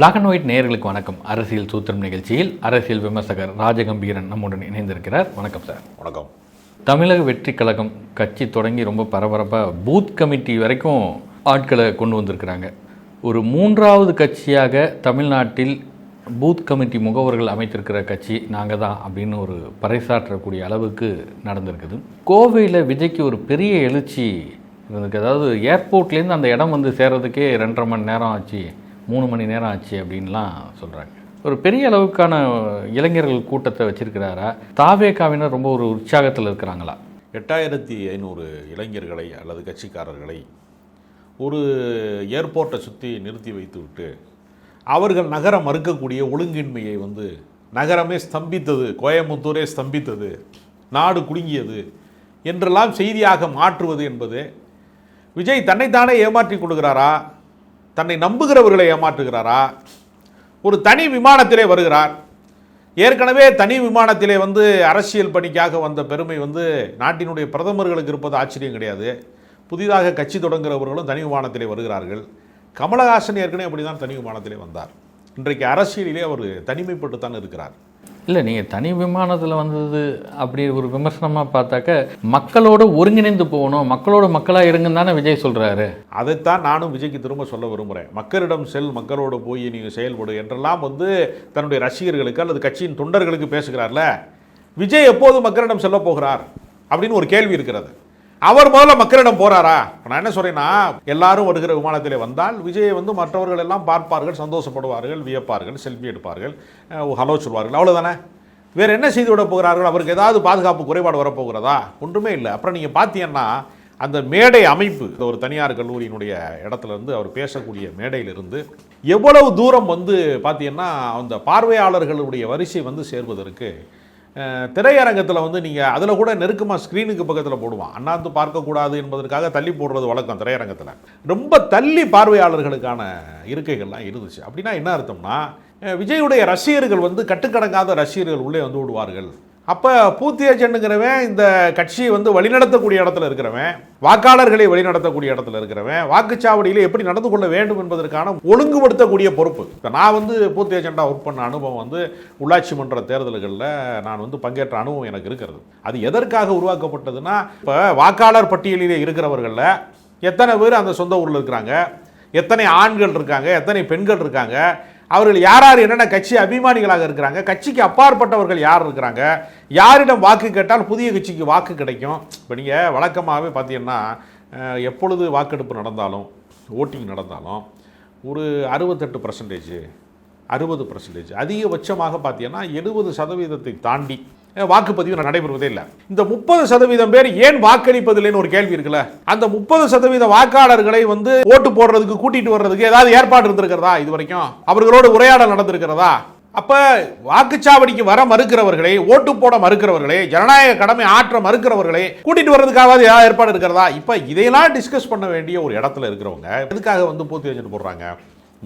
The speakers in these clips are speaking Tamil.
பிளாக் அண்ட் ஒயிட் நேயர்களுக்கு வணக்கம். அரசியல் சூத்திரம் நிகழ்ச்சியில் அரசியல் விமர்சகர் ராஜகம்பீரன் நம்முடன் இணைந்திருக்கிறார். வணக்கம் சார். வணக்கம். தமிழக வெற்றி கழகம் கட்சி தொடங்கி ரொம்ப பரபரப்பாக பூத் கமிட்டி வரைக்கும் ஆட்களை கொண்டு வந்திருக்கிறாங்க. ஒரு மூன்றாவது கட்சியாக தமிழ்நாட்டில் பூத் கமிட்டி முகவர்கள் அமைத்திருக்கிற கட்சி நாங்கள் தான் அப்படின்னு ஒரு பறைசாற்றக்கூடிய அளவுக்கு நடந்திருக்குது. கோவையில் விஜய்க்கு ஒரு பெரிய எழுச்சி இருந்திருக்கு. அதாவது ஏர்போர்ட்லேருந்து அந்த இடம் வந்து சேர்றதுக்கே ரெண்டரை மணி நேரம் ஆச்சு. மூணு மணி நேரம் ஆச்சு அப்படின்லாம் சொல்கிறாங்க ஒரு பெரிய அளவுக்கான இளைஞர்கள் கூட்டத்தை வச்சிருக்கிறாரா? தாவேக்காவினர் ரொம்ப ஒரு உற்சாகத்தில் இருக்கிறாங்களா? எட்டாயிரத்தி ஐநூறு இளைஞர்களை அல்லது கட்சிக்காரர்களை ஒரு ஏர்போர்ட்டை சுற்றி நிறுத்தி வைத்துவிட்டு அவர்கள் நகரம் மறுக்கக்கூடிய ஒழுங்கின்மையை வந்து நகரமே ஸ்தம்பித்தது கோயம்புத்தூரே ஸ்தம்பித்தது நாடு குலுங்கியது என்றெல்லாம் செய்தியாக மாற்றுவது என்பது விஜய் தன்னைத்தானே ஏமாற்றிக் கொடுக்குறாரா தன்னை நம்புகிறவர்களை ஏமாற்றுகிறாரா? ஒரு தனி விமானத்திலே வருகிறார். ஏற்கனவே தனி விமானத்திலே வந்து அரசியல் பணிக்காக வந்த பெருமை வந்து நாட்டினுடைய பிரதமர்களுக்கு இருப்பது ஆச்சரியம் கிடையாது. புதிதாக கட்சி தொடங்குகிறவர்களும் தனி விமானத்திலே வருகிறார்கள். கமலஹாசன் ஏற்கனவே அப்படி தான் தனி விமானத்திலே வந்தார். இன்றைக்கு அரசியலிலே அவர் தனிமைப்பட்டு தான் இருக்கிறார். இல்லை நீங்கள் தனி விமானத்தில் வந்தது அப்படி ஒரு விமர்சனமாக பார்த்தாக்க மக்களோட ஒருங்கிணைந்து போகணும் மக்களோட மக்களாக இருங்கன்னு தானே விஜய் சொல்கிறாரு அதைத்தான் நானும் விஜய்க்கு திரும்ப சொல்ல விரும்புகிறேன் மக்களிடம் செல் மக்களோடு போய் நீங்கள் செயல்படு என்றெல்லாம் வந்து தன்னுடைய ரசிகர்களுக்கு அல்லது கட்சியின் தொண்டர்களுக்கு பேசுகிறார்ல விஜய் எப்போது மக்களிடம் செல்ல போகிறார் அப்படின்னு ஒரு கேள்வி இருக்கிறது. அவர் முதல்ல மக்களிடம் போறாரா? நான் என்ன சொல்றேன்னா எல்லாரும் வருகிற விமானத்திலே வந்தால் விஜயை வந்து மற்றவர்கள் எல்லாம் பார்ப்பார்கள் சந்தோஷப்படுவார்கள் வியப்பார்கள் செல்ஃபி எடுப்பார்கள் ஹலோ சொல்வார்கள். அவ்வளவுதானே? வேற என்ன செய்து விட போகிறார்கள்? அவருக்கு ஏதாவது பாதுகாப்பு குறைபாடு வரப்போகிறதா? ஒன்றுமே இல்லை. அப்புறம் நீங்கள் பார்த்தீங்கன்னா அந்த மேடை அமைப்பு ஒரு தனியார் கல்லூரியினுடைய இடத்துல இருந்து அவர் பேசக்கூடிய மேடையிலிருந்து எவ்வளவு தூரம் வந்து பார்த்தீங்கன்னா அந்த பார்வையாளர்களுடைய வரிசை வந்து சேர்வதற்கு திரையரங்கத்தில் வந்து நீங்கள் அதில் கூட நெருக்கமாக ஸ்க்ரீனுக்கு பக்கத்தில் போடுவான். அண்ணாந்து பார்க்கக்கூடாது என்பதற்காக தள்ளி போடுறது வழக்கம் திரையரங்கத்தில். ரொம்ப தள்ளி பார்வையாளர்களுக்கான இருக்கைகள்லாம் இருந்துச்சு. அப்படின்னா என்ன அர்த்தம்னா விஜயுடைய ரசிகர்கள் வந்து கட்டுக்கடங்காத ரசிகர்கள் உள்ளே வந்து விடுவார்கள் அப்போ பூத்தி ஏஜென்ட்டுங்கிறவன் இந்த கட்சியை வந்து வழிநடத்தக்கூடிய இடத்துல இருக்கிறவன் வாக்காளர்களை வழிநடத்தக்கூடிய இடத்துல இருக்கிறவன் வாக்குச்சாவடியில் எப்படி நடந்து கொள்ள வேண்டும் என்பதற்கான ஒழுங்குபடுத்தக்கூடிய பொறுப்பு. இப்போ நான் வந்து பூத்தி ஏஜெண்டாக ஒர்க் பண்ண அனுபவம் வந்து உள்ளாட்சி மன்ற தேர்தல்களில் நான் வந்து பங்கேற்ற அனுபவம் எனக்கு இருக்கிறது. அது எதற்காக உருவாக்கப்பட்டதுன்னா இப்போ வாக்காளர் பட்டியலிலே இருக்கிறவர்களில் எத்தனை பேர் அந்த சொந்த ஊரில் இருக்கிறாங்க எத்தனை ஆண்கள் இருக்காங்க எத்தனை பெண்கள் இருக்காங்க அவர்கள் யார் யார் என்னென்ன கட்சி அபிமானிகளாக இருக்கிறாங்க கட்சிக்கு அப்பாற்பட்டவர்கள் யார் இருக்கிறாங்க யாரிடம் வாக்கு கேட்டால் புதிய கட்சிக்கு வாக்கு கிடைக்கும். இப்போ நீங்கள் வழக்கமாகவே பார்த்தீங்கன்னா எப்பொழுது வாக்கெடுப்பு நடந்தாலும் ஓட்டிங் நடந்தாலும் ஒரு அறுபத்தெட்டு பர்சன்டேஜ் அறுபது பர்சன்டேஜ் அதிகபட்சமாக பார்த்தீங்கன்னா எழுபது சதவீதத்தை தாண்டி வாக்குப்பதிவு நடைபெறுவதே இல்லை. இந்த முப்பது சதவீதம் பேர் ஏன் வாக்களிப்பதில்லைன்னு ஒரு கேள்வி இருக்குல்ல. அந்த முப்பது சதவீத வாக்காளர்களை வந்து ஓட்டு போடுறதுக்கு கூட்டிட்டு வர்றதுக்கு ஏதாவது ஏற்பாடு இருந்திருக்கிறதா இது வரைக்கும்? அவர்களோடு உரையாடல் நடந்திருக்கிறதா? அப்ப வாக்குச்சாவடிக்கு வர மறுக்கிறவர்களை ஓட்டு போட மறுக்கிறவர்களை ஜனநாயக கடமை ஆற்ற மறுக்கிறவர்களை கூட்டிட்டு வர்றதுக்காவது ஏதாவது ஏற்பாடு இருக்கிறதா? இப்ப இதையெல்லாம் டிஸ்கஸ் பண்ண வேண்டிய ஒரு இடத்துல இருக்கிறவங்க எதுக்காக வந்து பூர்த்தி வச்சுட்டு போடுறாங்க?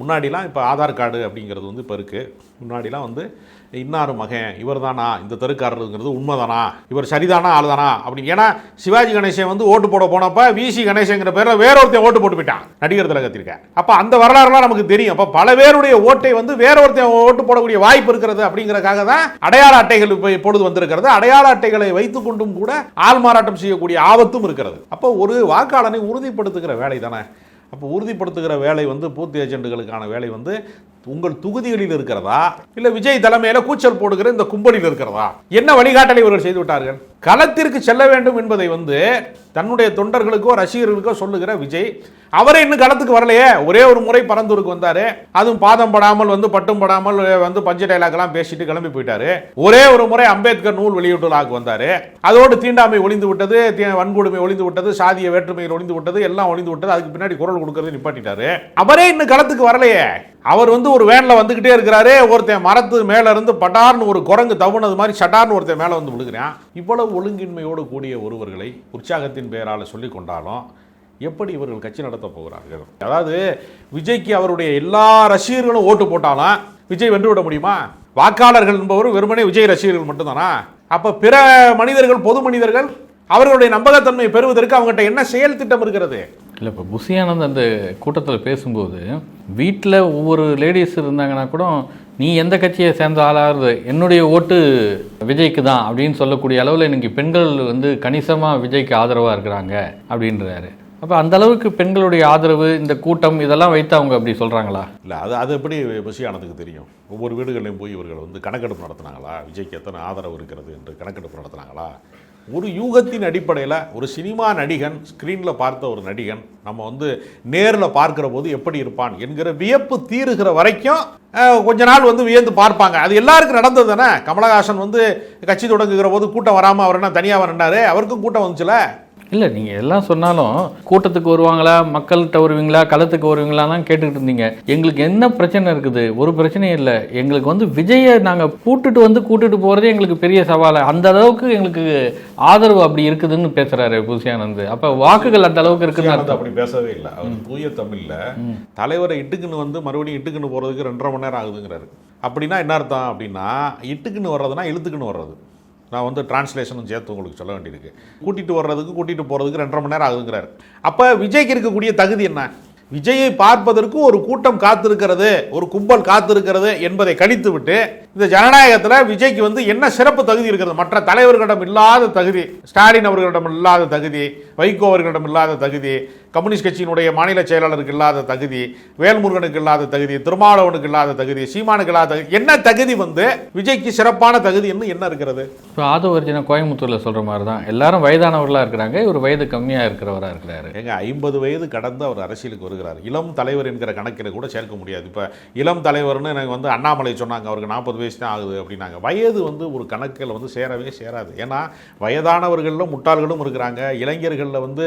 முன்னாடிலாம் இப்போ ஆதார் கார்டு அப்படிங்கிறது வந்து இப்போ இருக்குது முன்னாடிலாம் வந்து இன்னார் மகன் இவர் தானா இந்த தெருக்காரருங்கிறது உண்மைதானா? இவர் சரிதானா ஆளுதானா? அப்படின்னு. ஏன்னா சிவாஜி கணேசன் வந்து ஓட்டு போட போனப்ப விசி கணேசங்கிற பேரில் வேற ஒருத்தன் ஓட்டு போட்டு போயிட்டான். நடிகர் திலகத்திற்க அப்போ அந்த வரலாறுலாம் நமக்கு தெரியும். அப்போ பல பேருடைய ஓட்டை வந்து வேற ஒருத்தன் ஓட்டு போடக்கூடிய வாய்ப்பு இருக்கிறது அப்படிங்கிறக்காக தான் அடையாள அட்டைகள் இப்போ இப்பொழுது வந்திருக்கிறது. அடையாள அட்டைகளை வைத்துக் கொண்டும் கூட ஆள் மாறாட்டம் செய்யக்கூடிய ஆபத்தும் இருக்கிறது. அப்போ ஒரு வாக்காளனை உறுதிப்படுத்துகிற வேலை தானே அப்போ உறுதிப்படுத்துகிற வேலை வந்து பூர்த்தி ஏஜெண்டுகளுக்கான வேலை வந்து உங்கள் தொகுதிகளில் இருக்கிறதா? இல்லை விஜய் தலைமையில கூச்சல் போடுகிற இந்த கும்பலில் இருக்கிறதா? என்ன வழிகாட்டலை இவர்கள் செய்து விட்டார்கள்? களத்திற்கு செல்ல வேண்டும் என்பதை வந்து தன்னுடைய தொண்டர்களுக்கோ ரசிகர்களுக்கோ சொல்லுகிற விஜய் அவரே இன்னும் களத்துக்கு வரலையே. ஒரே ஒரு முறை பரந்தூருக்கு வந்தாரு. அதுவும் பாதம் படாமல் வந்து பட்டும் படாமல் வந்து பஞ்ச டைலாக்லாம் பேசிட்டு கிளம்பி போயிட்டாரு. ஒரே ஒரு முறை அம்பேத்கர் நூல் வெளியிட்டுலாக்கு வந்தாரு. அதோடு தீண்டாமை ஒளிந்து விட்டது வன்கொடுமை ஒளிந்து விட்டது சாதிய வேற்றுமையில் ஒளிந்து விட்டது எல்லாம் ஒளிந்து விட்டது. அதுக்கு பின்னாடி குரல் கொடுக்கறது நிப்பாட்டிட்டாரு. அவரே இன்னும் களத்துக்கு வரலையே. அவர் வந்து ஒரு வேன்ல வந்துகிட்டே இருக்கிறாரு. ஒருத்தன் மரத்து மேல இருந்து பட்டார்னு ஒரு குரங்கு தவுனது மாதிரி சட்டார்னு ஒருத்தன் மேல வந்து விழுகிறான். இவ்வளவு ஒழுங்கின்மையோடு கூடிய ஒருவர்களை உற்சாகத்தின் பெயரால் சொல்லி கொண்டாலும் எப்படி இவர்கள் கட்சி நடத்த போகிறார்கள்? அதாவது விஜய்க்கு அவருடைய எல்லா ரசிகர்களும் ஓட்டு போட்டாலும் விஜய் வென்று விட முடியுமா? வாக்காளர்கள் என்பவர் வெறுமனே விஜய் ரசிகர்கள் மட்டும்தானா? அப்ப பிற மனிதர்கள் பொது மனிதர்கள் அவர்களுடைய நம்பகத்தன்மையை பெறுவதற்கு அவங்ககிட்ட என்ன செயல் திட்டம் இருக்கிறது? இல்லை இப்போ புசியானந்த் அந்த கூட்டத்தில் பேசும்போது வீட்டில் ஒவ்வொரு லேடிஸ் இருந்தாங்கன்னா கூட நீ எந்த கட்சியை சேர்ந்த ஆளாகிறது என்னுடைய ஓட்டு விஜய்க்கு தான் அப்படின்னு சொல்லக்கூடிய அளவில் இன்னைக்கு பெண்கள் வந்து கணிசமாக விஜய்க்கு ஆதரவாக இருக்கிறாங்க அப்படின்றாரு. அப்போ அந்த அளவுக்கு பெண்களுடைய ஆதரவு இந்த கூட்டம் இதெல்லாம் வைத்து அவங்க அப்படி சொல்கிறாங்களா இல்லை அது அது எப்படி பசியானதுக்கு தெரியும்? ஒவ்வொரு வீடுகளையும் போய் இவர்கள் வந்து கணக்கெடுப்பு நடத்தினாங்களா? விஜய்க்கு எத்தனை ஆதரவு இருக்கிறது என்று கணக்கெடுப்பு நடத்துனாங்களா? ஒரு யூகத்தின் அடிப்படையில் ஒரு சினிமா நடிகன் ஸ்க்ரீனில் பார்த்த ஒரு நடிகன் நம்ம வந்து நேரில் பார்க்குற போது எப்படி இருப்பான் என்கிற வியப்பு தீருகிற வரைக்கும் கொஞ்ச நாள் வந்து வியந்து பார்ப்பாங்க. அது எல்லாருக்கும் நடந்தது தானே? கமலஹாசன் வந்து கட்சி தொடங்குகிற போது கூட்டம் வராமல் அவர் என்ன தனியாக நின்றாரு அவருக்கும் கூட்டம் வந்துச்சுல? இல்லை நீங்கள் எல்லாம் சொன்னாலும் கூட்டத்துக்கு வருவாங்களா மக்கள்கிட்ட வருவீங்களா களத்துக்கு வருவீங்களாலாம் கேட்டுக்கிட்டு இருந்தீங்க. எங்களுக்கு என்ன பிரச்சனை இருக்குது? ஒரு பிரச்சனையும் இல்லை. எங்களுக்கு வந்து விஜயை நாங்கள் கூட்டுட்டு வந்து கூட்டுட்டு போகிறதே எங்களுக்கு பெரிய சவால். அந்த அளவுக்கு எங்களுக்கு ஆதரவு அப்படி இருக்குதுன்னு பேசுகிறாரு புசியானந்த். அப்போ வாக்குகள் அந்த அளவுக்கு இருக்குன்னு அப்படி பேசவே இல்லை. அவர் தூய தமிழ்ல தலைவரை இட்டுக்குன்னு வந்து மறுபடியும் இட்டுக்குன்னு போறதுக்கு ரெண்டரை மணி நேரம் ஆகுதுங்கிறாரு. அப்படின்னா என்ன அர்த்தம்? அப்படின்னா இட்டுக்குன்னு வர்றதுன்னா இழுத்துக்குன்னு வர்றது. நான் வந்து டிரான்ஸ்லேஷனும் சேர்த்து உங்களுக்கு சொல்ல வேண்டியிருக்கு. கூட்டிகிட்டு வர்றதுக்கு கூட்டிகிட்டு போகிறதுக்கு ரெண்டரை மணி நேரம் ஆகுதுங்கிறாரு அப்போ விஜய்க்கு இருக்கக்கூடிய தகுதி என்ன? விஜயை பார்ப்பதற்கு ஒரு கூட்டம் காத்திருக்கிறது ஒரு கும்பல் காத்திருக்கிறது என்பதை கணித்து விட்டு இந்த ஜனநாயகத்தில் விஜய்க்கு வந்து என்ன சிறப்பு தகுதி இருக்கிறது? மற்ற தலைவர்களிடம் இல்லாத தகுதி ஸ்டாலின் அவர்களிடம் இல்லாத தகுதி வைகோ அவர்களிடம் இல்லாத தகுதி கம்யூனிஸ்ட் கட்சியினுடைய மாநில செயலாளருக்கு இல்லாத தகுதி வேல்முருகனுக்கு இல்லாத தகுதி திருமாவளவனுக்கு இல்லாத தகுதி சீமானுக்கு இல்லாத தகுதி என்ன தகுதி வந்து விஜய்க்கு சிறப்பான தகுதி என்ன என்ன இருக்கிறது? இப்போ ஆதவர்ஜினா கோயம்புத்தூரில் சொல்கிற மாதிரி தான் எல்லாரும் வயதானவர்களாக இருக்கிறாங்க இவர் வயது கம்மியாக இருக்கிறவராக இருக்கிறாரு. ஏங்க ஐம்பது வயது கடந்து அவர் அரசியலுக்கு வருகிறார். இளம் தலைவர் என்கிற கணக்கில் கூட சேர்க்க முடியாது. இப்போ இளம் தலைவர்னு எனக்கு வந்து அண்ணாமலை சொன்னாங்க அவருக்கு நாற்பது வயசு தான் ஆகுது அப்படின்னாங்க. வயது வந்து ஒரு கணக்கில் வந்து சேரவே சேராது. ஏன்னா வயதானவர்களில் முட்டாள்களும் இருக்கிறாங்க. இளைஞர்களில் வந்து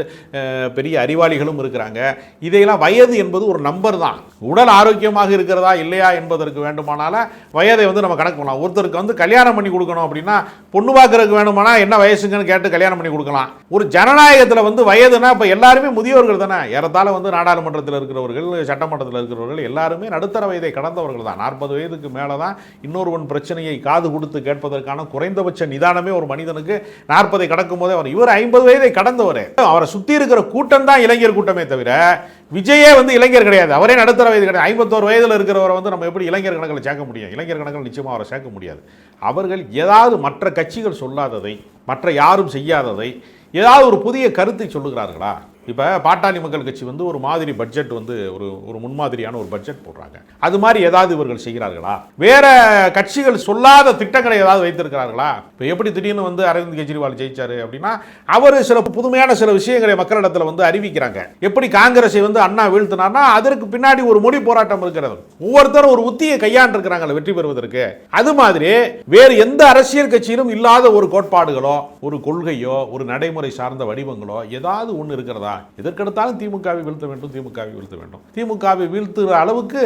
பெரிய அறிவாளிகளும் இருக்கிறாங்க. இதையெல்லாம் வயது என்பது ஒரு நம்பர் தான். உடல் ஆரோக்கியமாக இருக்கிறதா இல்லையா என்பதற்கு வேண்டுமானால வயதை வந்து நம்ம கணக்கு பண்ணலாம். ஒருத்தருக்கு வந்து கல்யாணம் பண்ணி கொடுக்கணும் அப்படின்னா பொண்ணு பார்க்கறதுக்கு வேணுமானா என்ன வயசுங்கன்னு கேட்டு கல்யாணம் பண்ணி கொடுக்கலாம். ஒரு ஜனநாயகத்தில் வந்து வயதுனா இப்போ எல்லாருமே முதியோர்கள் தானே. ஏறத்தாழ வந்து நாடாளுமன்றத்தில் இருக்கிறவர்கள் சட்டமன்றத்தில் இருக்கிறவர்கள் எல்லாருமே நடுத்தர வயதை கடந்தவர்கள் தான். நாற்பது வயதுக்கு மேலே தான் இன்னொருவன் பிரச்சனையை காது கொடுத்து கேட்பதற்கான குறைந்தபட்ச நிதானமே ஒரு மனிதனுக்கு நாற்பதை கடக்கும் போதே அவர் இவர் ஐம்பது வயதை கடந்தவர். அவரை சுற்றி இருக்கிற கூட்டம் தான் இளைஞர் கூட்டமே தவிர விஜயே வந்து இளைஞர் கிடையாது. அவரே நடுத்தர வயது கிடையாது. ஐம்பத்தோரு வயதில் இருக்கிறவரை வந்து நம்ம எப்படி இளைஞர் கணக்கில் சேர்க்க முடியும்? இளைஞர் கணக்கில் நிச்சயமாக அவரை சேர்க்க முடியாது. அவர்கள் ஏதாவது மற்ற கட்சிகள் சொல்லாததை மற்ற யாரும் செய்யாததை ஏதாவது ஒரு புதிய கருத்தை சொல்லுகிறார்களா? இப்போ பாட்டாளி மக்கள் கட்சி வந்து ஒரு மாதிரி பட்ஜெட் வந்து ஒரு ஒரு முன்மாதிரியான ஒரு பட்ஜெட் போடுறாங்க. அது மாதிரி ஏதாவது இவர்கள் செய்கிறார்களா? வேற கட்சிகள் சொல்லாத திட்டங்களை ஏதாவது வைத்திருக்கிறார்களா? இப்போ எப்படி திடீர்னு வந்து அரவிந்த் கெஜ்ரிவால் ஜெயிச்சாரு அப்படின்னா அவர் சில புதுமையான சில விஷயங்களை மக்களிடத்தில் வந்து அறிவிக்கிறாங்க. எப்படி காங்கிரஸை வந்து அண்ணா வீழ்த்தினார்னா அதற்கு பின்னாடி ஒரு மொழி போராட்டம் இருக்கிறது. ஒவ்வொருத்தரும் ஒரு உத்தியை கையாண்டிருக்கிறாங்க வெற்றி பெறுவதற்கு. அது மாதிரி வேறு எந்த அரசியல் கட்சியிலும் இல்லாத ஒரு கோட்பாடுகளோ ஒரு கொள்கையோ ஒரு நடைமுறை சார்ந்த வடிவங்களோ ஏதாவது ஒன்று இருக்கிறதா? எதற்கெடுத்தாலும் திமுகவை வீழ்த்த வேண்டும் திமுகவை வீழ்த்த வேண்டும். திமுகவை வீழ்த்துகிற அளவுக்கு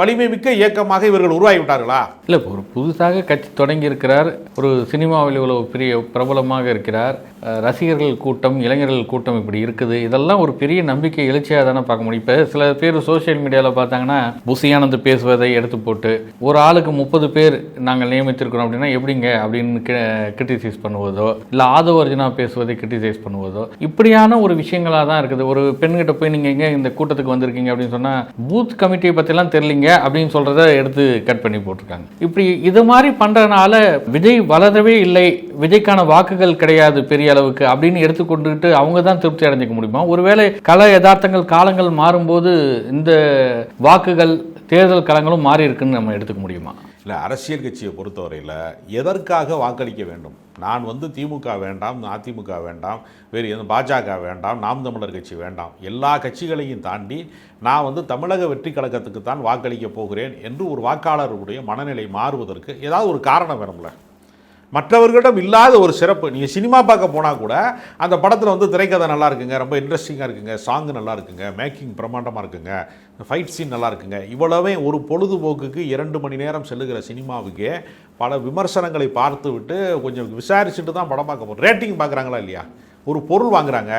வலிமை மிக்க இயக்கமாக இவர்கள் உருவாகிவிட்டார்களா? இல்லை ஒரு புதுசாக கட்சி தொடங்கி இருக்கிறார் ஒரு சினிமாவில் இவ்வளவு பெரிய பிரபலமாக இருக்கிறார். ரசிகர்கள் கூட்டம் இளைஞர்கள் கூட்டம் இப்படி இருக்குது. இதெல்லாம் ஒரு பெரிய நம்பிக்கை எழுச்சியாக தானே பார்க்க முடியும். இப்போ சில பேர் சோசியல் மீடியாவில் பார்த்தாங்கன்னா புசியானந்து பேசுவதை எடுத்து போட்டு ஒரு ஆளுக்கு முப்பது பேர் நாங்கள் நியமித்திருக்கிறோம் அப்படின்னா எப்படிங்க அப்படின்னு கிரிட்டிசைஸ் பண்ணுவதோ இல்லை ஆதவர்ஜனா பேசுவதை கிரிட்டிசைஸ் பண்ணுவதோ இப்படியான ஒரு விஷயங்களாக தான் இருக்குது. ஒரு பெண்கிட்ட போய் நீங்கள் எங்கே இந்த கூட்டத்துக்கு வந்திருக்கீங்க அப்படின்னு சொன்னால் பூத் கமிட்டியை பற்றிலாம் தெரிலிங்க அப்படின்னு சொல்கிறத எடுத்து கட் பண்ணி போட்டிருக்காங்க. இப்படி இது மாதிரி பண்ணுறதுனால விஜய் வளரவே இல்லை விஜய்க்கான வாக்குகள் கிடையாது பெரிய அளவுக்கு அப்படின்னு எடுத்துக்கொண்டுட்டு அவங்க தான் திருப்தி அடைஞ்சிக்க முடியுமா? ஒருவேளை கல யதார்த்தங்கள் காலங்கள் மாறும்போது இந்த வாக்குகள் தேர்தல் களங்களும் மாறி இருக்குன்னு நம்ம எடுத்துக்க முடியுமா? இல்லை அரசியல் கட்சியை பொறுத்தவரையில் எதற்காக வாக்களிக்க வேண்டும்? நான் வந்து திமுக வேண்டாம் அதிமுக வேண்டாம் வேறு எதுவும் பாஜக வேண்டாம் நாம் தமிழர் கட்சி வேண்டாம். எல்லா கட்சிகளையும் தாண்டி நான் வந்து தமிழக வெற்றி கழகத்துக்கு தான் வாக்களிக்க போகிறேன் என்று ஒரு வாக்காளருடைய மனநிலை மாறுவதற்கு ஏதாவது ஒரு காரணம் வேணும்ல? மற்றவர்களிடம் இல்லாத ஒரு சிறப்பு. நீங்கள் சினிமா பார்க்க போனால் கூட அந்த படத்தில் வந்து திரைக்கதை நல்லா இருக்குங்க ரொம்ப இன்ட்ரெஸ்டிங்காக இருக்குங்க சாங் நல்லா இருக்குங்க மேக்கிங் பிரமாண்டமாக இருக்குங்க ஃபைட் சீன் நல்லா இருக்குங்க. இவ்வளவே ஒரு பொழுதுபோக்குக்கு இரண்டு மணி நேரம் செல்லுகிற சினிமாவுக்கே பல விமர்சனங்களை பார்த்து விட்டு கொஞ்சம் விசாரிச்சுட்டு தான் படம் பார்க்க போகிறோம் ரேட்டிங் பார்க்குறாங்களா இல்லையா? ஒரு பொருள் வாங்குறாங்க.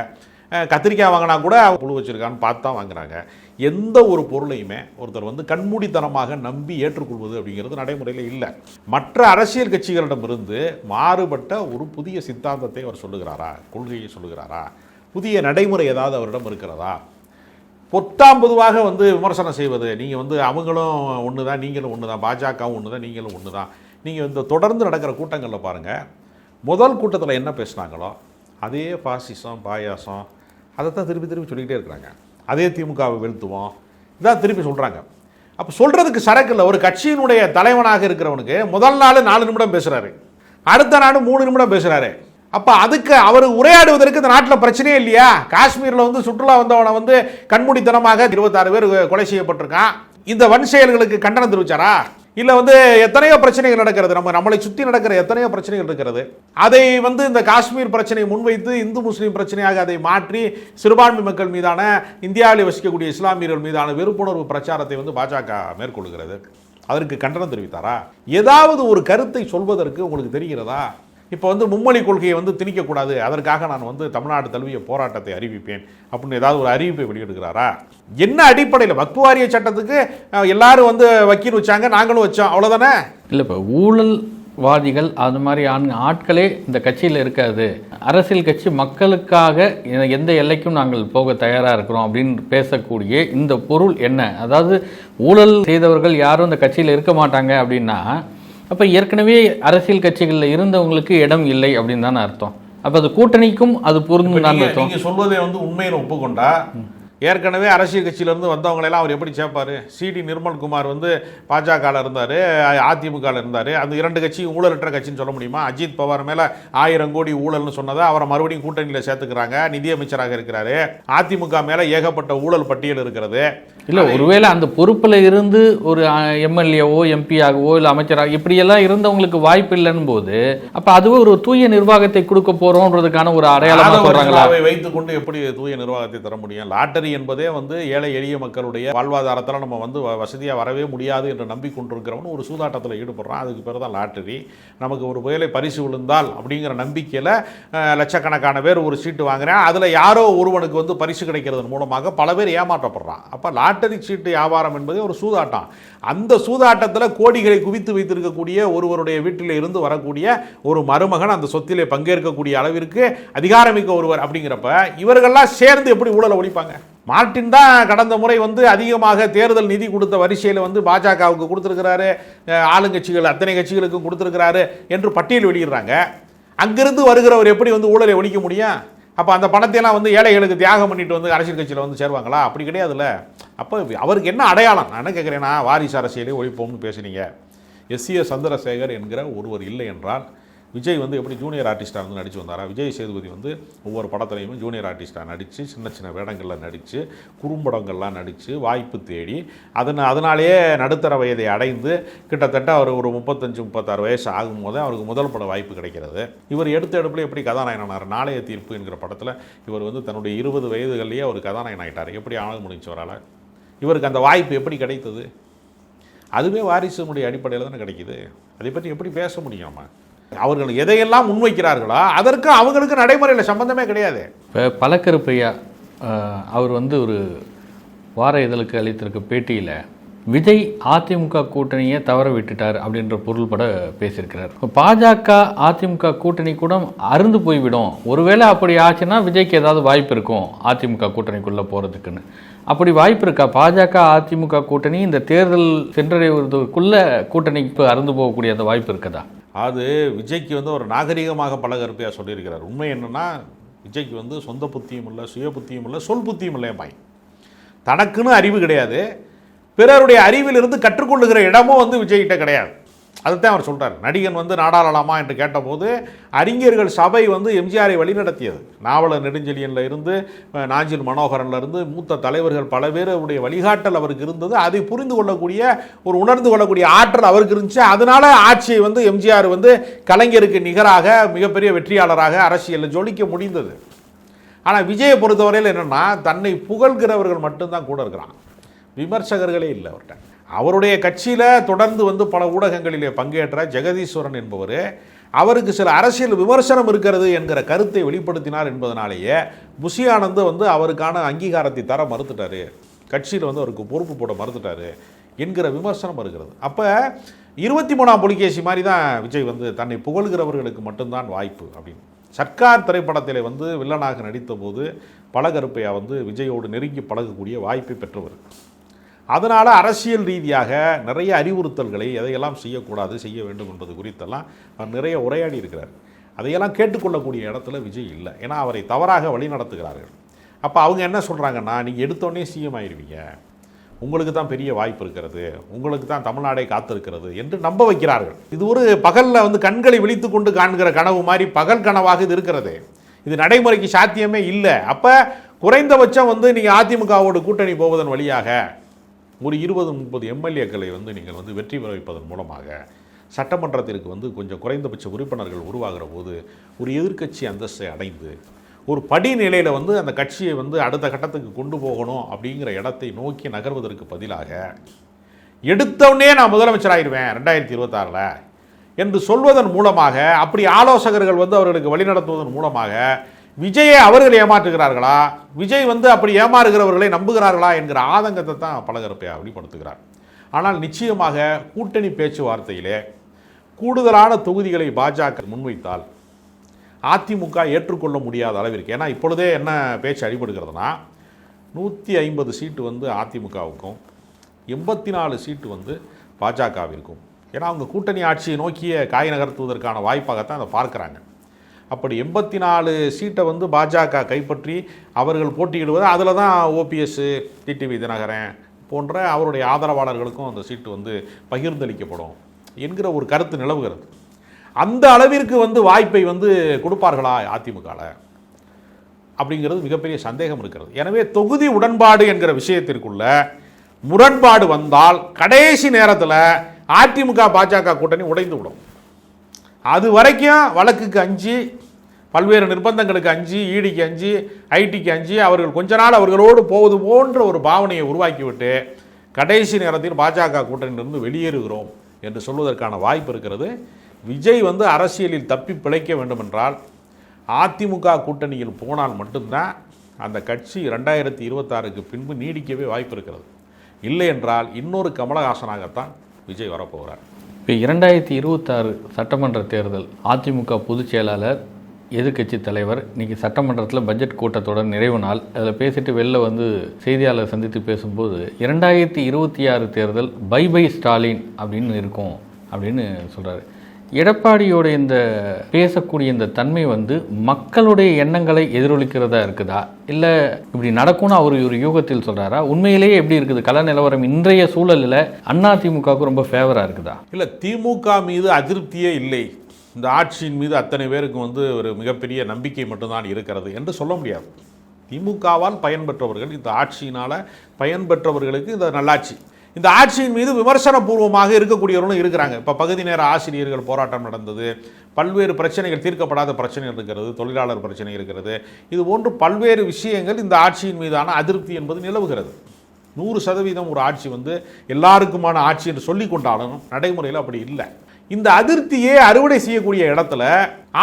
கத்திரிக்காய் வாங்கினா கூட புழு வச்சுருக்கான்னு பார்த்து தான் வாங்குறாங்க. எந்த ஒரு பொருளையுமே ஒருத்தர் வந்து கண்மூடித்தனமாக நம்பி ஏற்றுக்கொள்வது அப்படிங்கிறது நடைமுறையில் இல்லை. மற்ற அரசியல் கட்சிகளிடமிருந்து மாறுபட்ட ஒரு புதிய சித்தாந்தத்தை அவர் சொல்லுகிறாரா? கொள்கையை சொல்லுகிறாரா? புதிய நடைமுறை ஏதாவது அவரிடம் இருக்கிறதா? பொத்தாம் பொதுவாக வந்து விமர்சனம் செய்வது நீங்கள் வந்து அவங்களும் ஒன்று தான் நீங்களும் ஒன்று தான் பாஜகவும் ஒன்று தான் நீங்களும் ஒன்று தான் நீங்கள் இந்த தொடர்ந்து நடக்கிற கூட்டங்களில் பாருங்கள் முதல் கூட்டத்தில் என்ன பேசுனாங்களோ அதே பாசிசம் பாயாசம் அதை தான் திருப்பி திருப்பி சொல்லிக்கிட்டே இருக்கிறாங்க. அதே திமுகவை வீழ்த்துவோம். இதான் திருப்பி சொல்கிறாங்க அப்போ சொல்கிறதுக்கு சரக்கு இல்லை. ஒரு கட்சியினுடைய தலைவனாக இருக்கிறவனுக்கு முதல் நாள் நாலு நிமிடம் பேசுகிறாரு அடுத்த நாள் மூணு நிமிடம் பேசுகிறாரு அப்போ அதுக்கு அவர் உரையாடுவதற்கு இந்த நாட்டில் பிரச்சனையே இல்லையா? காஷ்மீரில் வந்து சுற்றுலா வந்தவனை வந்து கண்மூடித்தனமாக இருபத்தாறு பேர் கொலை செய்யப்பட்டிருக்கான். இந்த வன் செயல்களுக்கு கண்டனம் தெரிவிச்சாரா? இல்லை வந்து எத்தனையோ பிரச்சனைகள் நடக்கிறது. நம்ம நம்மளை சுற்றி நடக்கிற எத்தனையோ பிரச்சனைகள் இருக்கிறது. அதை வந்து இந்த காஷ்மீர் பிரச்சனையை முன்வைத்து இந்து முஸ்லீம் பிரச்சனையாக அதை மாற்றி சிறுபான்மை மக்கள் மீதான இந்தியாவில் வசிக்கக்கூடிய இஸ்லாமியர்கள் மீதான வெறுப்புணர்வு பிரச்சாரத்தை வந்து பாஜக மேற்கொள்கிறது. அதற்கு கண்டனம் தெரிவித்தாரா? ஏதாவது ஒரு கருத்தை சொல்வதற்கு உங்களுக்கு தெரிகிறதா? இப்போ வந்து மும்மொழி கொள்கையை வந்து திணிக்கக்கூடாது. அதற்காக நான் வந்து தமிழ்நாடு தழுவிய போராட்டத்தை அறிவிப்பேன் அப்படின்னு ஏதாவது ஒரு அறிவிப்பை வெளியிடுகிறாரா? என்ன அடிப்படையில்? வக்குவாரிய சட்டத்துக்கு எல்லாரும் வந்து வக்கீல் வச்சாங்க நாங்களும் வச்சோம். அவ்வளோதானே இல்லை இப்போ ஊழல்வாதிகள் அது மாதிரி ஆண் ஆட்களே இந்த கட்சியில் இருக்காது. அரசியல் கட்சி மக்களுக்காக எந்த எல்லைக்கும் நாங்கள் போக தயாராக இருக்கிறோம் அப்படின்னு பேசக்கூடிய இந்த பொருள் என்ன? அதாவது ஊழல் செய்தவர்கள் யாரும் இந்த கட்சியில் இருக்க மாட்டாங்க அப்படின்னா அப்போ ஏற்கனவே அரசியல் கட்சிகளில் இருந்தவங்களுக்கு இடம் இல்லை அப்படின்னு தானே அர்த்தம். அப்போ அது கூட்டணிக்கும் அது பொருந்தும் தான் நீங்க- அர்த்தம். நீங்க சொல்வதை வந்து உண்மைன்னு ஒப்புக்கொண்டா ஏற்கனவே அரசியல் கட்சியிலேருந்து வந்தவங்களெல்லாம் அவர் எப்படி சேர்ப்பாரு? சிடி நிர்மல்குமார் வந்து பாஜகவில் இருந்தார் அதிமுகவில் இருந்தார் அந்த இரண்டு கட்சி ஊழலற்ற கட்சின்னு சொல்ல முடியுமா? அஜித் பவார் மேலே ஆயிரம் கோடி ஊழல்னு சொன்னதை அவரை மறுபடியும் கூட்டணியில் சேர்த்துக்கிறாங்க நிதியமைச்சராக இருக்கிறாரு. அதிமுக மேலே ஏகப்பட்ட ஊழல் பட்டியல் இருக்கிறது. இல்லை ஒருவேளை அந்த பொறுப்பில் இருந்து ஒரு எம்எல்ஏவோ எம்பியாகவோ இல்லை அமைச்சராக இப்படியெல்லாம் இருந்தவங்களுக்கு வாய்ப்பு இல்லைன்னு போது அப்போ அதுவே ஒரு தூய நிர்வாகத்தை கொடுக்க போகிறோன்றதுக்கான ஒரு அடையாளமாக சொல்கிறாங்களா ஆதவர்களை வைத்துக்கொண்டு எப்படி தூய நிர்வாகத்தை தர முடியும்? லாட்டரி என்பதே வந்து ஏழை எளிய மக்களுடைய வாழ்வாதாரத்தில் நம்ம வந்து வ- வசதியா வரவே முடியாது என்று நம்பிக்கொண்டிருக்கிறவன் ஒரு சூதாட்டத்தில் ஈடுபடுறான். அதுக்கு பேர் தான் லாட்டரி. நமக்கு ஒரு வேலை பரிசு விழுந்தால் அப்படிங்கிற நம்பிக்கையில் லட்சக்கணக்கான பேர் ஒரு சீட்டு வாங்குறேன். அதில் யாரோ ஒருவனுக்கு வந்து பரிசு கிடைக்கிறதன் மூலமாக பல பேர் ஏமாற்றப்படுறான். அப்போ லாட்டரி சீட்டு வியாபாரம் என்பதே ஒரு சூதாட்டம். அந்த சூதாட்டத்தில் கோடிகளை குவித்து வைத்திருக்கக்கூடிய ஒருவருடைய வீட்டில் இருந்து வரக்கூடிய ஒரு மருமகன் அந்த சொத்திலே பங்கேற்கக்கூடிய அளவிற்கு அதிகாரமிக்க ஒருவர் அப்படிங்கிறப்ப இவர்கள்லாம் சேர்ந்து எப்படி ஊழலை ஒழிப்பாங்க? மார்ட்டின் தான் கடந்த முறை வந்து அதிகமாக தேர்தல் நிதி கொடுத்த வரிசையில் வந்து பாஜகவுக்கு கொடுத்துருக்கிறாரு. ஆளுங்கட்சிகள் அத்தனை கட்சிகளுக்கும் கொடுத்துருக்கிறாரு என்று பட்டியல் வெளியிடுறாங்க. அங்கிருந்து வருகிறவர் எப்படி வந்து ஊழலை ஒழிக்க முடியும்? அப்போ அந்த பணத்தையெல்லாம் வந்து ஏழைகளுக்கு தியாகம் பண்ணிட்டு வந்து அரசியல் கட்சியில் வந்து சேருவாங்களா? அப்படி கிடையாதுல்ல. அப்போ அவருக்கு என்ன அடையாளம்? நான் என்ன கேட்குறேன்னா வாரிசு அரசியலே ஒழிப்போம்னு பேசுனீங்க. எஸ். ஏ சந்திரசேகர் என்கிற ஒருவர் இல்லை என்றால் விஜய் வந்து எப்படி ஜூனியர் ஆர்டிஸ்டாக வந்து நடித்து வந்தாரா? விஜய் சேதுபதி வந்து ஒவ்வொரு படத்துலையுமே ஜூனியர் ஆர்டிஸ்டாக நடித்து சின்ன சின்ன வேடங்களில் நடித்து குறும்படங்கள்லாம் நடித்து வாய்ப்பு தேடி அதன் அதனாலேயே நடுத்தர வயதை அடைந்து கிட்டத்தட்ட அவர் ஒரு முப்பத்தஞ்சு முப்பத்தாறு வயசு ஆகும்போதே அவருக்கு முதல் பட வாய்ப்பு கிடைக்கிறது. இவர் எடுத்த எடுப்பில் எப்படி கதாநாயகனார் நாளைய தீர்ப்பு என்கிற படத்தில் இவர் வந்து தன்னுடைய இருபது வயதுகள்லேயே அவர் கதாநாயகன் ஆகிட்டார் எப்படி ஆக முடிஞ்சவரால்? இவருக்கு அந்த வாய்ப்பு எப்படி கிடைத்தது? அதுவே வாரிசுனுடைய அடிப்படையில் தானே கிடைக்குது. அதை பற்றி எப்படி பேச முடியும்? அவர்கள் எதையெல்லாம் முன்வைக்கிறார்களோ அதற்கு அவங்களுக்கு நடைமுறையில் சம்பந்தமே கிடையாது. இப்போ பலக்கருப்பையா அவர் வந்து ஒரு வார இதழுக்கு அளித்திருக்க பேட்டியில் விஜய் அதிமுக கூட்டணியை தவற விட்டுட்டார் அப்படின்ற பொருள்பட பேசியிருக்கிறார். பாஜக அதிமுக கூட்டணி கூட அருந்து போய்விடும். ஒருவேளை அப்படி ஆச்சுன்னா விஜய்க்கு ஏதாவது வாய்ப்பு இருக்கும் அதிமுக கூட்டணிக்குள்ளே போகிறதுக்குன்னு அப்படி வாய்ப்பு இருக்கா? பாஜக அதிமுக கூட்டணி இந்த தேர்தல் சென்றடைவதற்குள்ள கூட்டணி இப்போ போகக்கூடிய அந்த வாய்ப்பு இருக்குதா? அது விஜய்க்கு வந்து ஒரு நாகரிகமாக பலகருப்பையாக சொல்லியிருக்கிறார். உண்மை என்னென்னா விஜய்க்கு வந்து சொந்த புத்தியும் இல்லை சுய புத்தியும் இல்லை சொல் புத்தியும் இல்லை பாய். தனக்குன்னு அறிவு கிடையாது. பிறருடைய அறிவிலிருந்து கற்றுக்கொள்ளுகிற இடமும் வந்து விஜய்கிட்ட கிடையாது. அதுதான் அவர் சொல்கிறார் நடிகன் வந்து நாடாளலாமா என்று கேட்டபோது அறிஞர்கள் சபை வந்து எம்ஜிஆரை வழிநடத்தியது. நாவலர் நெடுஞ்செழியனில் இருந்து நாஞ்சில் மனோகரன்ல இருந்து மூத்த தலைவர்கள் பல பேருடைய வழிகாட்டல் அவருக்கு இருந்தது. அதை புரிந்து கொள்ளக்கூடிய ஒரு உணர்ந்து கொள்ளக்கூடிய ஆற்றல் அவருக்கு இருந்துச்சு. அதனால ஆட்சியை வந்து எம்ஜிஆர் வந்து கலைஞருக்கு நிகராக மிகப்பெரிய வெற்றியாளராக அரசியலில் ஜொலிக்க முடிந்தது. ஆனால் விஜயை பொறுத்தவரையில் என்னென்னா தன்னை புகழ்கிறவர்கள் மட்டும்தான் கூட இருக்கிறான். விமர்சகர்களே இல்லை அவர்கிட்ட. அவருடைய கட்சியில் தொடர்ந்து வந்து பல ஊடகங்களிலே பங்கேற்ற ஜெகதீஸ்வரன் என்பவர் அவருக்கு சில அரசியல் விமர்சனம் இருக்கிறது என்கிற கருத்தை வெளிப்படுத்தினார் என்பதனாலேயே புஷி வந்து அவருக்கான அங்கீகாரத்தை தர மறுத்துட்டாரு. கட்சியில் வந்து அவருக்கு பொறுப்பு போட மறுத்துட்டாரு என்கிற விமர்சனம் இருக்கிறது அப்போ இருபத்தி மூணாம் புலிகேசி மாதிரி தான் விஜய் வந்து தன்னை புகழ்கிறவர்களுக்கு மட்டும்தான் வாய்ப்பு அப்படின்னு. சர்க்கார் திரைப்படத்தில் வந்து வில்லனாக நடித்த போது பழகருப்பையா வந்து விஜயோடு நெருங்கி பழகக்கூடிய வாய்ப்பை பெற்றவர். அதனால் அரசியல் ரீதியாக நிறைய அறிவுறுத்தல்களை எதையெல்லாம் செய்யக்கூடாது செய்ய வேண்டும் என்பது குறித்தெல்லாம் அவர் நிறைய உரையாடி இருக்கிறார். அதையெல்லாம் கேட்டுக்கொள்ளக்கூடிய இடத்துல விஜய் இல்லை. ஏன்னா அவரை தவறாக வழி நடத்துகிறார்கள். அப்போ அவங்க என்ன சொல்கிறாங்கன்னா நீங்கள் எடுத்தோடனே சிஎம் ஆயிருவீங்க. உங்களுக்கு தான் பெரிய வாய்ப்பு இருக்கிறது. உங்களுக்கு தான் தமிழ்நாடே காத்திருக்கிறது என்று நம்ப வைக்கிறார்கள். இது ஒரு பகலில் வந்து கண்களை விழித்து கொண்டு காண்கிற கனவு மாதிரி பகல் கனவாக இது இருக்கிறது. இது நடைமுறைக்கு சாத்தியமே இல்லை. அப்போ குறைந்தபட்சம் வந்து நீங்கள் அதிமுகவோட கூட்டணி போவதன் வழியாக ஒரு இருபது முப்பது எம்எல்ஏக்களை வந்து நீங்கள் வந்து வெற்றி பெற வைப்பதன் மூலமாக சட்டமன்றத்திற்கு வந்து கொஞ்சம் குறைந்தபட்ச உறுப்பினர்கள் உருவாகிற போது ஒரு எதிர்க்கட்சி அந்தஸ்தை அடைந்து ஒரு படிநிலையில் வந்து அந்த கட்சியை வந்து அடுத்த கட்டத்துக்கு கொண்டு போகணும் அப்படிங்கிற இடத்தை நோக்கி நகர்வதற்கு பதிலாக எடுத்தவுடனே நான் முதலமைச்சராயிருவேன் ரெண்டாயிரத்தி இருபத்தாறில் என்று சொல்வதன் மூலமாக அப்படி ஆலோசகர்கள் வந்து அவர்களுக்கு வழிநடத்துவதன் மூலமாக விஜயை அவர்கள் ஏமாற்றுகிறார்களா? விஜய் வந்து அப்படி ஏமாறுகிறவர்களை நம்புகிறார்களா என்கிற ஆதங்கத்தை தான் பலகரப்பையா வெளிப்படுத்துகிறார். ஆனால் நிச்சயமாக கூட்டணி பேச்சுவார்த்தையிலே கூடுதலான தொகுதிகளை பாஜக முன்வைத்தால் அதிமுக ஏற்றுக்கொள்ள முடியாத அளவிற்கு ஏன்னா இப்பொழுதே என்ன பேச்சு அடிபடுகிறதுனா நூற்றி ஐம்பது சீட்டு வந்து அதிமுகவுக்கும் எண்பத்தி நாலு சீட்டு வந்து பாஜகவிற்கும். ஏன்னா அவங்க கூட்டணி ஆட்சியை நோக்கிய காய் நகர்த்துவதற்கான வாய்ப்பாகத்தான் அதை பார்க்குறாங்க. அப்படி எண்பத்தி நாலு சீட்டை வந்து பாஜக கைப்பற்றி அவர்கள் போட்டியிடுவது அதில் தான் ஓபிஎஸ் டிடிவி தினகரன் போன்ற அவருடைய ஆதரவாளர்களுக்கும் அந்த சீட்டு வந்து பகிர்ந்தளிக்கப்படும் என்கிற ஒரு கருத்து நிலவுகிறது. அந்த அளவிற்கு வந்து வாய்ப்பை வந்து கொடுப்பார்களா அதிமுகவில் அப்படிங்கிறது மிகப்பெரிய சந்தேகம் இருக்கிறது. எனவே தொகுதி உடன்பாடு என்கிற விஷயத்திற்குள்ள முரண்பாடு வந்தால் கடைசி நேரத்தில் அதிமுக பாஜக கூட்டணி உடைந்து விடும். அது வரைக்கும் வழக்குக்கு அஞ்சு பல்வேறு நிர்பந்தங்களுக்கு அஞ்சு ஈடிக்கு அஞ்சு ஐடிக்கு அஞ்சு அவர்கள் கொஞ்ச நாள் அவர்களோடு போவது போன்ற ஒரு பாவனையை உருவாக்கிவிட்டு கடைசி நேரத்தில் பாஜக கூட்டணியிலிருந்து வெளியேறுகிறோம் என்று சொல்வதற்கான வாய்ப்பு இருக்கிறது. விஜய் வந்து அரசியலில் தப்பி பிழைக்க வேண்டுமென்றால் அதிமுக கூட்டணியில் போனால் மட்டும்தான் அந்த கட்சி ரெண்டாயிரத்தி இருபத்தாறுக்கு பின்பு நீடிக்கவே வாய்ப்பு இருக்கிறது. இல்லை என்றால் இன்னொரு கமலஹாசனாகத்தான் விஜய் வரப்போகிறார். இப்போ இரண்டாயிரத்தி இருபத்தாறு சட்டமன்ற தேர்தல் அதிமுக பொதுச் செயலாளர் எதிர்க்கட்சி தலைவர் இன்னைக்கு சட்டமன்றத்தில் பட்ஜெட் கூட்டத்தொடர் நிறைவு நாள். அதில் பேசிட்டு வெளில வந்து செய்தியாளர் சந்தித்து பேசும்போது இரண்டாயிரத்தி இருபத்தி ஆறு தேர்தல் பை பை ஸ்டாலின் அப்படின்னு இருக்கும் அப்படின்னு சொல்கிறாரு எடப்பாடியோட இந்த பேசக்கூடிய இந்த தன்மை வந்து மக்களுடைய எண்ணங்களை எதிரொலிக்கிறதா இருக்குதா? இல்லை இப்படி நடக்கும்னு அவர் ஒரு யூகத்தில் சொல்கிறாரா உண்மையிலேயே எப்படி இருக்குது? கல நிலவரம் இன்றைய சூழலில் அண்ணா திமுகவுக்கு ரொம்ப ஃபேவராக இருக்குதா? இல்லை திமுக மீது அதிருப்தியே இல்லை. இந்த ஆட்சியின் மீது அத்தனை பேருக்கு வந்து ஒரு மிகப்பெரிய நம்பிக்கை மட்டும்தான் இருக்கிறது என்று சொல்ல முடியாது. திமுகவால் பயன்பெற்றவர்கள் இந்த ஆட்சியினால் பயன்பெற்றவர்களுக்கு இந்த நல்லாட்சி. இந்த ஆட்சியின் மீது விமர்சனபூர்வமாக இருக்கக்கூடியவர்களும் இருக்கிறாங்க. இப்போ பகுதி நேர ஆசிரியர்கள் போராட்டம் நடந்தது பல்வேறு பிரச்சனைகள் தீர்க்கப்படாத பிரச்சனைகள் இருக்கிறது தொழிலாளர் பிரச்சனை இருக்கிறது. இது போன்று பல்வேறு விஷயங்கள் இந்த ஆட்சியின் மீதான அதிருப்தி என்பது நிலவுகிறது. நூறு சதவீதம் ஒரு ஆட்சி வந்து எல்லாருக்குமான ஆட்சி என்று சொல்லி கொண்டாலும் நடைமுறையில் அப்படி இல்லை. இந்த அதிருப்தியை அறுவடை செய்யக்கூடிய இடத்துல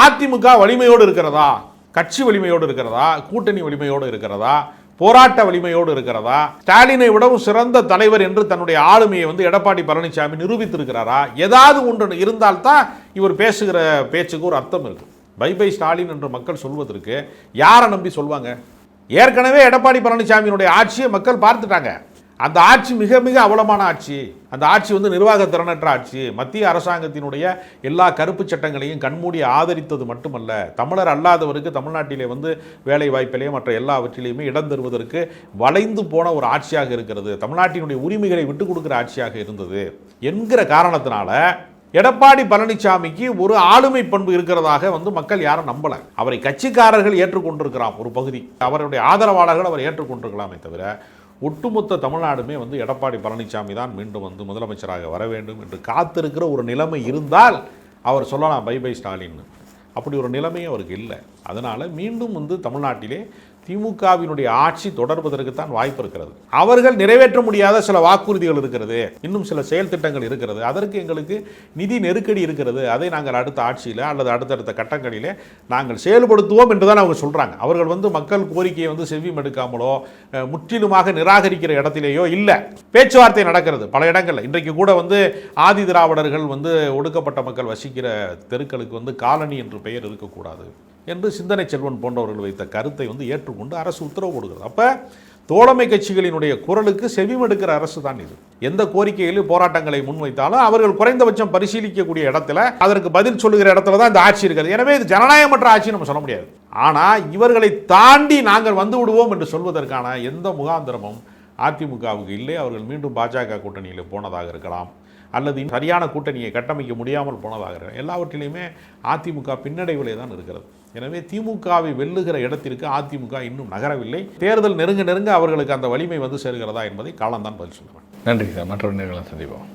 அதிமுக வலிமையோடு இருக்கிறதா? கட்சி வலிமையோடு இருக்கிறதா? கூட்டணி வலிமையோடு இருக்கிறதா? போராட்ட வலிமையோடு இருக்கிறதா? ஸ்டாலினை விடவும் சிறந்த தலைவர் என்று தன்னுடைய ஆளுமையை வந்து எடப்பாடி பழனிசாமி நிரூபித்திருக்கிறாரா? ஏதாவது ஒன்று இருந்தால்தான் இவர் பேசுகிற பேச்சுக்கு ஒரு அர்த்தம் இருக்கு. பை பை ஸ்டாலின் என்று மக்கள் சொல்வதற்கு யாரை நம்பி சொல்வாங்க? ஏற்கனவே எடப்பாடி பழனிசாமியினுடைய ஆட்சியை மக்கள் பார்த்துட்டாங்க. அந்த ஆட்சி மிக மிக அவலமான ஆட்சி. அந்த ஆட்சி வந்து நிர்வாக திறனற்ற ஆட்சி. மத்திய அரசாங்கத்தினுடைய எல்லா கருப்பு சட்டங்களையும் கண்மூடி ஆதரித்தது மட்டுமல்ல தமிழர் அல்லாதவருக்கு தமிழ்நாட்டிலே வந்து வேலை வாய்ப்பிலே மற்ற எல்லாவற்றிலையுமே இடம் தருவதற்கு வளைந்து போன ஒரு ஆட்சியாக இருக்கிறது. தமிழ்நாட்டினுடைய உரிமைகளை விட்டுக் கொடுக்கிற ஆட்சியாக இருந்தது. என்கிற காரணத்தினால எடப்பாடி பழனிசாமிக்கு ஒரு ஆளுமை பண்பு இருக்கிறதாக வந்து மக்கள் யாரும் நம்பலை. அவரை கட்சிக்காரர்கள் ஏற்றுக்கொண்டிருக்கிறார் ஒரு பகுதி. அவருடைய ஆதரவாளர்கள் அவர் ஏற்றுக்கொண்டிருக்கலாமே தவிர ஒட்டுமொத்த தமிழ்நாடுமே வந்து எடப்பாடி பழனிசாமி தான் மீண்டும் வந்து முதலமைச்சராக வர வேண்டும் என்று காத்திருக்கிற ஒரு நிலைமை இருந்தால் அவர் சொல்லலாம் பை பை ஸ்டாலின். அப்படி ஒரு நிலைமையும் அவருக்கு இல்லை. அதனால் மீண்டும் வந்து தமிழ்நாட்டிலே திமுகவினுடைய ஆட்சி தொடர்வதற்கு தான் வாய்ப்பு இருக்கிறது. அவர்கள் நிறைவேற்ற முடியாத சில வாக்குறுதிகள் இருக்கிறது. இன்னும் சில செயல் திட்டங்கள் இருக்கிறது. அதற்கு எங்களுக்கு நிதி நெருக்கடி இருக்கிறது. அதை நாங்கள் அடுத்த ஆட்சியில் அல்லது அடுத்தடுத்த கட்டங்களிலே நாங்கள் செயல்படுத்துவோம் என்று தான் அவங்க சொல்கிறாங்க அவர்கள் வந்து மக்கள் கோரிக்கையை வந்து செவ்வியம் எடுக்காமலோ முற்றிலுமாக நிராகரிக்கிற இடத்திலேயோ இல்லை. பேச்சுவார்த்தை நடக்கிறது பல இடங்களில். இன்றைக்கு கூட வந்து ஆதி திராவிடர்கள் வந்து ஒடுக்கப்பட்ட மக்கள் வசிக்கிற தெருக்களுக்கு வந்து காலனி என்று பெயர் இருக்கக்கூடாது. என்று சிந்தனை செல்வன் போன்றவர்கள் வைத்த கருத்தை வந்து ஏற்றுக்கொண்டு அரசு உத்தரவு கொடுக்கிறது அப்போ தோழமை கட்சிகளினுடைய குரலுக்கு செவிமடுக்கிற அரசு தான் இது. எந்த கோரிக்கையிலும் போராட்டங்களை முன்வைத்தாலும் அவர்கள் குறைந்தபட்சம் பரிசீலிக்கக்கூடிய இடத்துல அதற்கு பதில் சொல்லுகிற இடத்துல தான் இந்த ஆட்சி இருக்கிறது. எனவே இது ஜனநாயகமற்ற ஆட்சி நம்ம சொல்ல முடியாது. ஆனால் இவர்களை தாண்டி நாங்கள் வந்து விடுவோம் என்று சொல்வதற்கான எந்த முகாந்திரமும் அதிமுகவுக்கு இல்லை. அவர்கள் மீண்டும் பாஜக கூட்டணியில் போனதாக இருக்கலாம். அல்லது சரியான கூட்டணியை கட்டமைக்க முடியாமல் போனதாக இருக்கலாம். எல்லாவற்றிலையுமே அதிமுக பின்னடைவிலே தான் இருக்கிறது. எனவே திமுகவை வெல்லுகிற இடத்திற்கு அதிமுக இன்னும் நகரவில்லை. தேர்தல் நெருங்க நெருங்க அவர்களுக்கு அந்த வலிமை வந்து சேர்கிறதா என்பதை காலம்தான் பதில் சொல்லுவேன். நன்றி சார். மற்றொரு நேர்களை சந்திப்போம்.